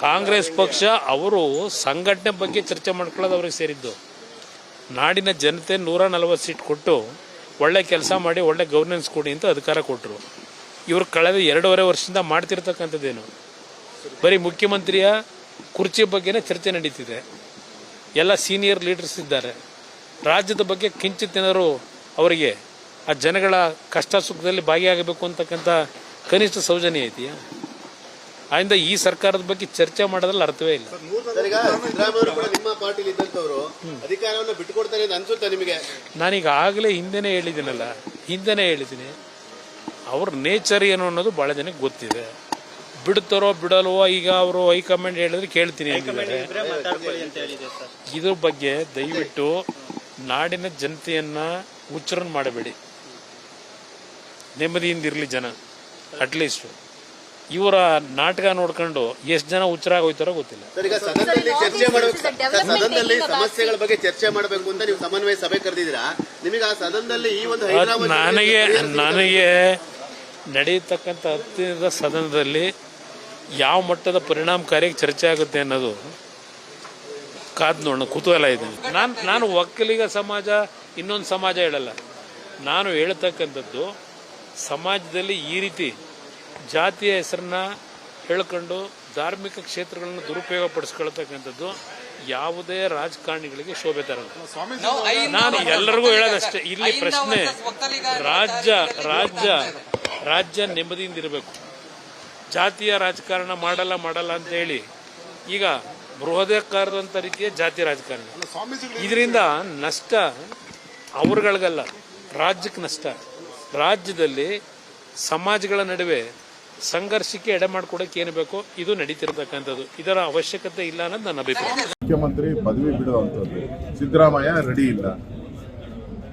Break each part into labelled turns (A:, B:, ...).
A: ಕಾಂಗ್ರೆಸ್ ಪಕ್ಷ ಅವರು ಸಂಘಟನೆ ಬಗ್ಗೆ ಚರ್ಚೆ ಮಾಡ್ಕೊಳ್ಳೋದು ಅವ್ರಿಗೆ ಸೇರಿದ್ದು. ನಾಡಿನ ಜನತೆ ನೂರ ನಲವತ್ತು ಸೀಟ್ ಕೊಟ್ಟು ಒಳ್ಳೆ ಕೆಲಸ ಮಾಡಿ ಒಳ್ಳೆ ಗವರ್ನೆನ್ಸ್ ಕೊಡಿ ಅಂತ ಅಧಿಕಾರ ಕೊಟ್ಟರು ಇವರು ಕಳೆದ ಎರಡೂವರೆ ವರ್ಷದಿಂದ ಮಾಡ್ತಿರ್ತಕ್ಕಂಥದ್ದೇನು. ಬರೀ ಮುಖ್ಯಮಂತ್ರಿಯ ಕುರ್ಚಿ ಬಗ್ಗೆನೇ ಚರ್ಚೆ ನಡೀತಿದೆ. ಎಲ್ಲ ಸೀನಿಯರ್ ಲೀಡರ್ಸ್ ಇದ್ದಾರೆ. ರಾಜ್ಯದ ಬಗ್ಗೆ ಕಿಂಚಿತ್ತೇನಾದ್ರು ಅವರಿಗೆ ಆ ಜನಗಳ ಕಷ್ಟ ಸುಖದಲ್ಲಿ ಭಾಗಿಯಾಗಬೇಕು ಅಂತಕ್ಕಂಥ ಕನಿಷ್ಠ ಸೌಜನ್ಯ ಐತಿಯಾ ಆಯಿಂದ ಈ ಸರ್ಕಾರದ ಬಗ್ಗೆ ಚರ್ಚೆ ಮಾಡೋದ್ರಲ್ಲಿ ಅರ್ಥವೇ ಇಲ್ಲ.
B: ಅಧಿಕಾರವನ್ನು ಬಿಟ್ಟುಕೊಡ್ತಾರೆ ಅಂತ ಅನ್ಸುತ್ತಾ ನಿಮಗೆ?
A: ನಾನೀಗ ಆಗಲೇ ಹಿಂದೆನೇ ಹೇಳಿದ್ದೀನಲ್ಲ ಹಿಂದೆನೇ ಹೇಳಿದ್ದೀನಿ. ಅವ್ರ ನೇಚರ್ ಏನು ಅನ್ನೋದು ಭಾಳ ಜನಕ್ಕೆ ಗೊತ್ತಿದೆ. ಬಿಡ್ತಾರೋ ಬಿಡಲ್ವೋ ಈಗ ಅವರು ಹೈಕಮಾಂಡ್ ಹೇಳಿದ್ರೆ ಕೇಳ್ತೀನಿ ಅಂತಿದ್ದಾರೆ ಇದ್ರ ಬಗ್ಗೆ ದಯವಿಟ್ಟು ನಾಡಿನ ಜನತೆಯನ್ನ ಉಚ್ಚರಣ ಮಾಡಬೇಡಿ. ನೆಮ್ಮದಿಯಿಂದ ಇರಲಿ ಜನ ಅಟ್ಲೀಸ್ಟ್ ಇವರ ನಾಟಕ ನೋಡ್ಕೊಂಡು ಎಷ್ಟು ಜನ ಹುಚ್ಚರಾಗಿ ಹೋಯ್ತಾರೋ ಗೊತ್ತಿಲ್ಲ.
B: ಸರ್ ಈಗ ಸದನದಲ್ಲಿ ಚರ್ಚೆ ಮಾಡಬೇಕು ಸರ್, ಸದನದಲ್ಲಿ ಸಮಸ್ಯೆಗಳ ಬಗ್ಗೆ ಚರ್ಚೆ ಮಾಡಬೇಕು ಅಂತ ನೀವು ಸಮನ್ವಯ ಸಭೆ ಕರೆದಿದ್ದೀರಾ? ನಿಮಗೆ ಆ ಸದನದಲ್ಲಿ ಈ ಒಂದು
A: ಅದ್
B: ಹೈದರಾಬಾದ್
A: ನನಗೆ ನನಗೆ ನಡೆಯತಕ್ಕಂಥ ಹತ್ತಿರದ ಸದನದಲ್ಲಿ ಯಾವ ಮಟ್ಟದ ಪರಿಣಾಮಕಾರಿಯಾಗಿ ಚರ್ಚೆ ಆಗುತ್ತೆ ಅನ್ನೋದು ಕಾದ್ ನೋಡೋಣ ಕುತೂಹಲ ಇದೆ. ನಾನು ನಾನು ಒಕ್ಕಲಿಗ ಸಮಾಜ ಇನ್ನೊಂದು ಸಮಾಜ ಹೇಳಲ್ಲ. ನಾನು ಹೇಳ್ತಕ್ಕಂಥದ್ದು ಸಮಾಜದಲ್ಲಿ ಈ ರೀತಿ ಜಾತಿಯ ಹೆಸರನ್ನ ಹೇಳ್ಕೊಂಡು ಧಾರ್ಮಿಕ ಕ್ಷೇತ್ರಗಳನ್ನು ದುರುಪಯೋಗ ಪಡಿಸ್ಕೊಳ್ತಕ್ಕಂಥದ್ದು ಯಾವುದೇ ರಾಜಕಾರಣಿಗಳಿಗೆ ಶೋಭೆ ತರಲ್ಲ. ನಾನು ಎಲ್ಲರಿಗೂ ಹೇಳೋದಷ್ಟೇ ಇಲ್ಲಿ ಪ್ರಶ್ನೆ ರಾಜ್ಯ ರಾಜ್ಯ ರಾಜ್ಯ ನೆಮ್ಮದಿಯಿಂದ ಇರಬೇಕು. ಜಾತಿಯ ರಾಜಕಾರಣ ಮಾಡಲ್ಲ ಮಾಡಲ್ಲ ಅಂತ ಹೇಳಿ ಈಗ ಬೃಹದಾಕಾರದಂತ ರೀತಿಯ ಜಾತಿ ರಾಜಕಾರಣ. ಇದರಿಂದ ನಷ್ಟ ಅವ್ರಗಳಿಗಲ್ಲ ರಾಜ್ಯಕ್ಕೆ ನಷ್ಟ. ರಾಜ್ಯದಲ್ಲಿ ಸಮಾಜಗಳ ನಡುವೆ ಸಂಘರ್ಷಕ್ಕೆ ಎಡೆ ಮಾಡಿಕೊಡಕ್ಕೆ ಏನು ಬೇಕೋ ಇದು ನಡೀತಿರ್ತಕ್ಕಂಥದ್ದು. ಇದರ ಅವಶ್ಯಕತೆ ಇಲ್ಲ ಅನ್ನೋದು ನನ್ನ ಅಭಿಪ್ರಾಯ.
C: ಮುಖ್ಯಮಂತ್ರಿ ಪದವಿ ಬಿಡುವಂಥದ್ದು. ಸಿದ್ದರಾಮಯ್ಯ ರೆಡಿ ಇಲ್ಲ.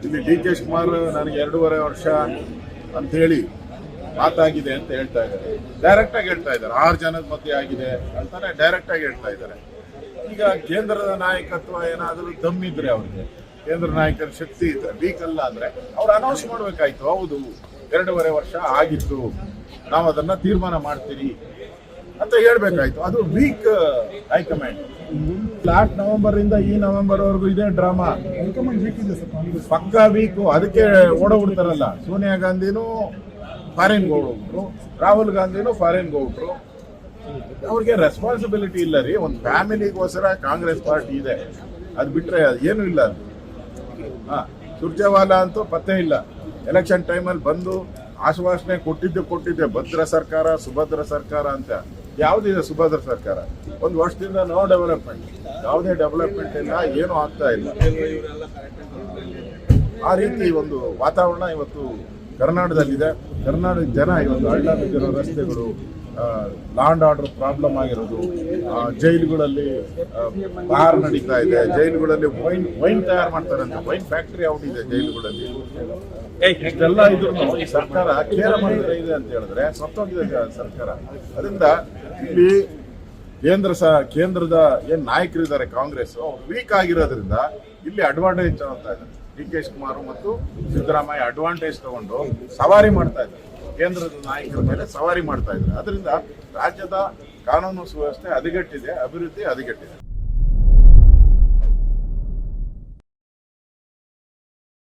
C: ಇಲ್ಲಿ ಡಿ ಕೆ ಶಿವಕುಮಾರ್ ನನಗೆ ಎರಡೂವರೆ ವರ್ಷ ಅಂತ ಹೇಳಿ ಮಾತಾಗಿದೆ ಅಂತ ಹೇಳ್ತಾ ಇದ್ದಾರೆ. ಡೈರೆಕ್ಟ್ ಆಗಿ ಹೇಳ್ತಾ ಇದ್ದಾರೆ. ಆರು ಜನದ ಮಧ್ಯೆ ಆಗಿದೆ ಅಂತಾನೆ ಡೈರೆಕ್ಟ್ ಆಗಿ ಹೇಳ್ತಾ ಇದ್ದಾರೆ. ಈಗ ಕೇಂದ್ರದ ನಾಯಕತ್ವ ಏನಾದರೂ ದಮ್ಮಿದ್ರೆ ಅವ್ರಿಗೆ. ಕೇಂದ್ರ ನಾಯಕರ ಶಕ್ತಿ ಇದ್ರೆ ವೀಕ್ ಅಲ್ಲ ಅಂದ್ರೆ ಅವ್ರು ಅನೌನ್ಸ್ ಮಾಡ್ಬೇಕಾಯ್ತು. ಹೌದು, ಎರಡೂವರೆ ವರ್ಷ ಆಗಿತ್ತು. ನಾವು ಅದನ್ನ ತೀರ್ಮಾನ ಮಾಡ್ತೀರಿ ಅಂತ ಹೇಳ್ಬೇಕಾಯ್ತು. ಅದು ವೀಕ್ ಹೈಕಮಾಂಡ್ ಲಾಸ್ಟ್ ನವೆಂಬರ್ ಇಂದ ಈ ನವೆಂಬರ್ ವರೆಗೂ ಇದೇ ಡ್ರಾಮಾ. ಪಕ್ಕ ವೀಕು ಅದಕ್ಕೆ ಓಡೋಗ್ಬಿಡ್ತಾರಲ್ಲ. ಸೋನಿಯಾ ಗಾಂಧಿನೂ ಫಾರಿನ್ ಹೋಗ್ಬಿಟ್ರು ರಾಹುಲ್ ಗಾಂಧಿನೂ ಫಾರಿನ್ ಹೋಗ್ಬಿಟ್ರು. ಅವ್ರಿಗೆ ರೆಸ್ಪಾನ್ಸಿಬಿಲಿಟಿ ಇಲ್ಲ ರೀ. ಒಂದು ಫ್ಯಾಮಿಲಿಗೋಸ್ಕರ ಕಾಂಗ್ರೆಸ್ ಪಾರ್ಟಿ ಇದೆ. ಅದು ಬಿಟ್ರೆ ಏನು ಇಲ್ಲ. ಅದು ಹಾಂ, ಸುರ್ಜೇವಾಲಾ ಅಂತೂ ಪತ್ತೆ ಇಲ್ಲ. ಎಲೆಕ್ಷನ್ ಟೈಮಲ್ಲಿ ಬಂದು ಆಶ್ವಾಸನೆ ಕೊಟ್ಟಿದ್ದೆ ಕೊಟ್ಟಿದ್ದೆ, ಭದ್ರ ಸರ್ಕಾರ, ಸುಭದ್ರ ಸರ್ಕಾರ ಅಂತ. ಯಾವುದಿದೆ ಸುಭದ್ರ ಸರ್ಕಾರ? ಒಂದು ವರ್ಷದಿಂದ ನೋ ಡೆವಲಪ್ಮೆಂಟ್ ಯಾವುದೇ ಡೆವಲಪ್ಮೆಂಟ್ ಇಲ್ಲ, ಏನೂ ಆಗ್ತಾ ಇಲ್ಲ. ಆ ರೀತಿ ಒಂದು ವಾತಾವರಣ ಇವತ್ತು ಕರ್ನಾಟಕದಲ್ಲಿದೆ. ಕರ್ನಾಟಕದ ಜನ ಇವತ್ತು ಹಳ್ಳ ರಸ್ತೆಗಳು ಲಾಂಡ್ ಆರ್ಡರ್ ಪ್ರಾಬ್ಲಮ್ ಆಗಿರೋದು ಜೈಲುಗಳಲ್ಲಿ ಬಾರ್ ನಡೀತಾ ಇದೆ ಜೈಲುಗಳಲ್ಲಿ ವೈನ್ ವೈನ್ ತಯಾರು ಮಾಡ್ತಾರಂತೆ ವೈನ್ ಫ್ಯಾಕ್ಟರಿ ಔಟ್ ಇದೆ ಜೈಲುಗಳಲ್ಲಿ. ಇಷ್ಟೆಲ್ಲ ಇದ್ರು ಈ ಸರ್ಕಾರ ಕೇರ ಮಾಡಿದ್ರೆ ಇದೆ ಅಂತ ಹೇಳಿದ್ರೆ ಸತ್ತೋಗಿದೆ ಸರ್ಕಾರ. ಅದರಿಂದ ಇಲ್ಲಿ ಕೇಂದ್ರ ಸ ಕೇಂದ್ರದ ಏನ್ ನಾಯಕರಿದ್ದಾರೆ ಕಾಂಗ್ರೆಸ್ ವೀಕ್ ಆಗಿರೋದ್ರಿಂದ ಇಲ್ಲಿ ಅಡ್ವಾಂಟೇಜ್ ತಗೊಳ್ತಾ ಇದ್ದಾರೆ. ಡಿ ಕೆ ಶಿವಕುಮಾರ್ ಮತ್ತು ಸಿದ್ದರಾಮಯ್ಯ ಅಡ್ವಾಂಟೇಜ್ ತಗೊಂಡು ಸವಾರಿ ಮಾಡ್ತಾ ಇದ್ದಾರೆ. ಕೇಂದ್ರದ ನಾಯಕರ ಮೇಲೆ ಸವಾರಿ ಮಾಡ್ತಾ ಇದ್ದಾರೆ. ಅದರಿಂದ ರಾಜ್ಯದ ಕಾನೂನು ಸುವ್ಯವಸ್ಥೆ ಹದಗೆಟ್ಟಿದೆ ಅಭಿವೃದ್ಧಿ ಹದಗೆಟ್ಟಿದೆ